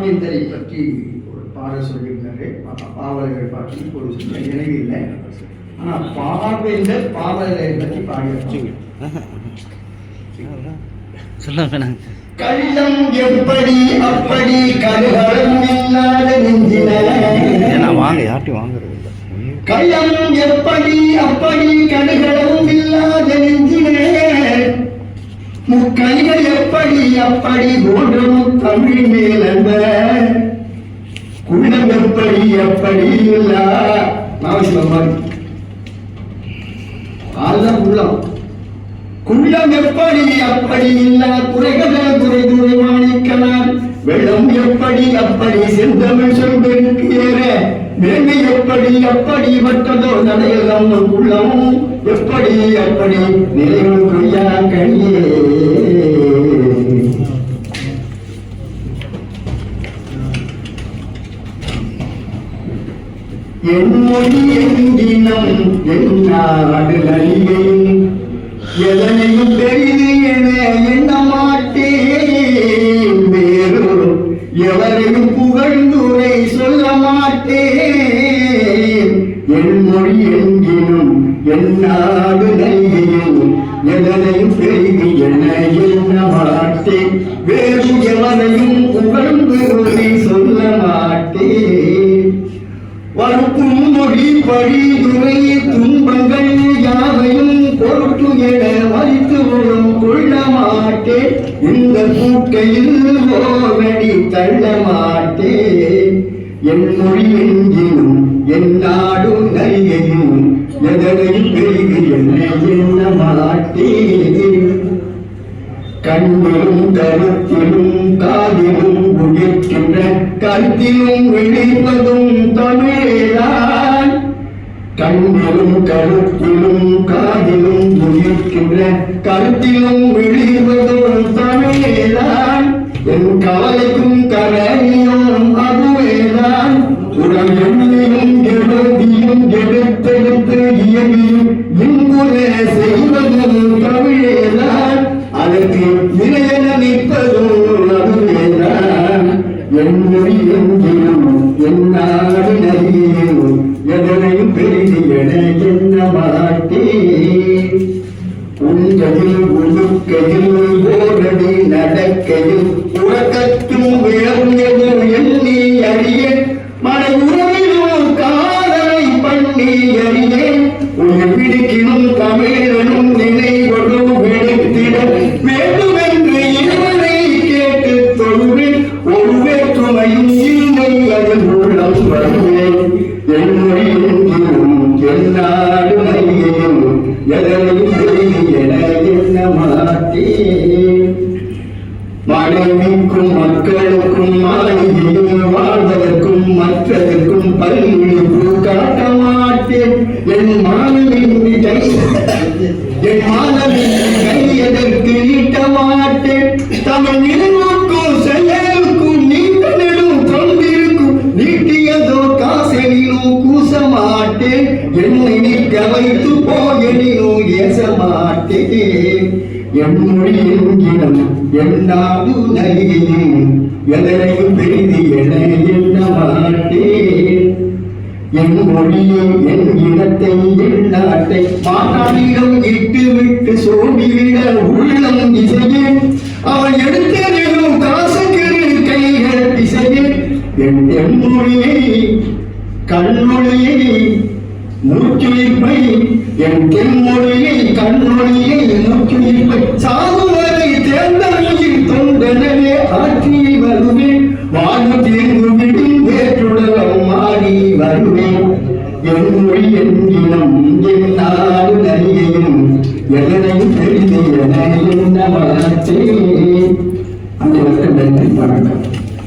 பாவேந்தரை பற்றி ஒரு பாடல் சொல்லியிருக்காரு. பாவலர்கள் பாட்டி ஒரு சில நினைவு இல்லை. ஆனால் பாவேந்தர் பாவலரை பற்றி பாடியிருக்காங்க சொல்ல கள்ளம் எப்படி அப்படி கருகலம் இல்லாத நெஞ்சின வாங்க யார்ட்டையும் வாங்குறது கள்ளம் எப்படி அப்படி கடுகளவும் கைகள் எப்படி அப்படி ஓடும் தமிழ் மேலந்த குள்ளம் எப்படி எப்படி இல்லா. மாதிரி அதுதான் உள்ளம். குள்ளம் எப்படி அப்படி இல்லா. குறைகள குறை துறை மாணிக்கலாம் வெள்ளம் எப்படி அப்படி செந்தமிழ் சொல்வதற்கு ஏற. மேன்மை எப்படி அப்படி மற்றதோ நடையெல்லாம் நம் உள்ளம். எப்படி அப்படி நிறைவு கொய்யா கனியே என் மொழி எங்கினம் என் எதனையும் பெரிது என எண்ண மாட்டேன் வேறு எவரையும் புகழ்ந்துரை சொல்ல மாட்டேன். என் மொழி எங்கினும் என்னாடு நாடு எதனையும் பெரிது என எண்ண மாட்டேன் வேறு எவரையும் புகழ்ந்துரை சொல்ல பழி துறை துன்பங்கள் யாவையும் பொருட்டு என மறித்து விடும் கொள்ள மாட்டேன் இந்த கூட்டையில் ஓவடி தள்ள மாட்டேன் என் மொழி எங்கிலும் என் நாடும் நரிகையும் எதனையும் பெரிது என்னை எண்ண மாட்டேன் கண்ணிலும் கருத்திலும் காதிலும் உயிர்க்கின்ற கருத்திலும் விழிப்பதும் தமிழா கண்ணிலும் கருத்திலும் காதிலும் உயிர்க்கின்ற கருத்திலும் விழிவதும் தமிழேதான். என் கவலைக்கும் கரணியும் அதுவேதான். உடல் எண்ணியும் எழுதியும் எடுத்தெடுத்து இயங்கியும் இங்குலே செய்வதும் தமிழேதான். அதற்கு இணையன நிற்பதும் அதுவேதான். என் மொழி எங்கிலும் என் நாடு நதியும் எதனையும் என எண்ண மாட்டேன்? உண்கையில் உடுக்கையில் ஓரடி நடக்கையில் உறக்கத்தும் விளங்க மனைவிக்கும் மக்களுக்கும் மாளிகையும் வாழ்வதற்கும் மற்றதற்கும் பல்விழிப்பு காட்ட மாட்டேன். என் மாணவி கை என் மாணவி கை எதற்கு நீட்ட மாட்டேன். தமிழ் ஏச மாட்டேன் என் எதனையும் பெரிதி என எண்ண மாட்டேன் என் மொழியும் என் இடத்தை என் நாட்டை மாநாடிடம் இட்டு விட்டு சோடிவிட உள்ளம் இசையே. அவள் எடுத்தெறியும் காசுக்கிறு கைகள் இசையே என் மொழியை கண்மொழியை மூச்சுயிர்ப்பை என் தென்மொழியை கண்மொழியை மூச்சுயிர்ப்பை சாகுவரை தேர்ந்தமையில் தொண்டனவே ஆற்றி வருவேன். வாழ்வு தேர்ந்து விடும் வேற்றுடலம் மாறி வருவேன். என் மொழி என்கினம் என் நாடு நரியையும் எதனை தெரிந்த என என்ன மாட்டேன் அந்த நன்றி வணக்கம்.